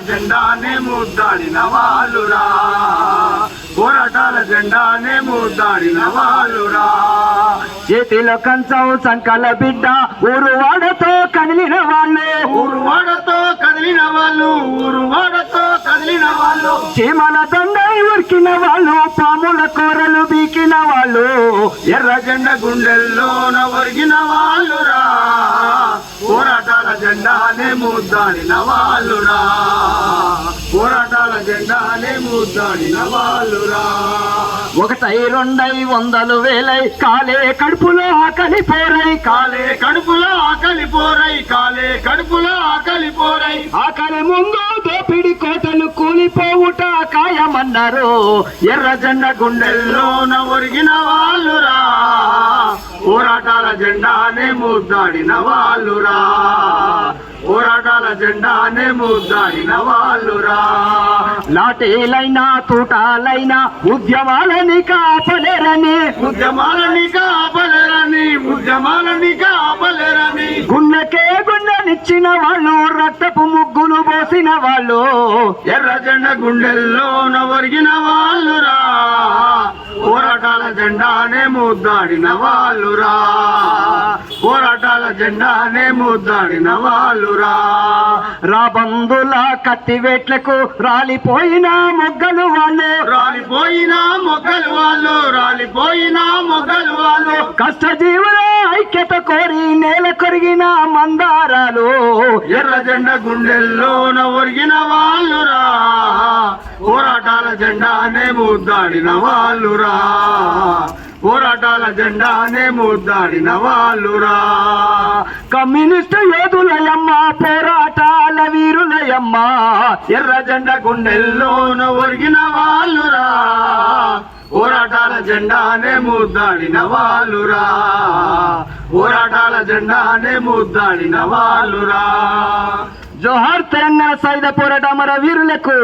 జెండానే ముద్దాడిన వాళ్ళురా. పోరాటాల జెండానే ముద్దాడిన వాళ్ళురా. చేతిలో కంచం సంకల బిడ్డ ఊరు వాడతో కదిలిన వాళ్ళు. ఊరు వాడతో కదిలిన వాళ్ళు ఊరు వాడతో కదిలిన వాళ్ళు. చీమల దండై ఉరికిన వాళ్ళు పాముల కూరలు బీకిన వాళ్ళు. ఎర్ర జెండ గుండెల్లోన ఒరిగిన వాళ్ళురా. పోరాటాల జెండానే ముద్దాడిన వాళ్ళురా. ముద్దాడిన వాళ్ళురా. ఒకటై రెండై వందలు వేలై కాలే కడుపులో ఆకలి పోరై. కాలే కడుపులో ఆకలి పోరై కాలే కడుపులో ఆకలి పోరై. ఆకలి ముందు దోపిడి కోటలు కూలిపోవుట ఖాయమన్నారు. ఎర్ర జెండ గుండెల్లోన ఒరిగిన వాళ్ళురా. పోరాటాల జెండానే ముద్దాడిన వాళ్ళురా. పోరాటాల జెండానే ముద్దాడిన వాళ్ళురా. లాఠీలైనా తూటాలైనా ఉద్యమాలని కాపలేరని ఉద్యమాలని కాపలేరని ఉద్యమాలని కాపలేరని గుండెకే గుండెనిచ్చిన వాళ్ళు రక్తపు ముగ్గులు పోసిన వాళ్ళు. ఎర్ర జెండ గుండెల్లోన ఒరిగిన వాళ్ళురా. జెండానే ముద్దాడిన వాళ్ళురా. పోరాటాల జెండానే ముద్దాడిన వాళ్ళురా. రాబందుల కత్తివేట్లకు రాలిపోయిన మొగ్గలు వాళ్ళే. రాలిపోయిన మొగ్గలు వాళ్ళు రాలిపోయిన మొగ్గలు వాళ్ళు. కష్టజీవుల ఐక్యత కోరి నేల కొరిగిన మందారాలు. ఎర్ర జెండ గుండెల్లోన ఒరిగిన వాళ్ళురా. పోరాటాల జెండానే ముద్దాడిన వాళ్ళురా. పోరాటాల జెండానే ముద్దాడిన వాళ్ళురా. కమ్యూనిస్ట్ యోధులయమ్మ పోరాటాల వీరులయమ్మ ఎర్ర జెండ గుండెల్లోన ఒరిగిన వాళ్ళురా. పోరాటాల జెండానే ముద్దాడిన వాళ్ళురా. పోరాటాల జెండానే ముద్దాడిన వాళ్ళురా. జోహార్ తెలంగాణ సాయుధ పోరాట అమర వీరులకు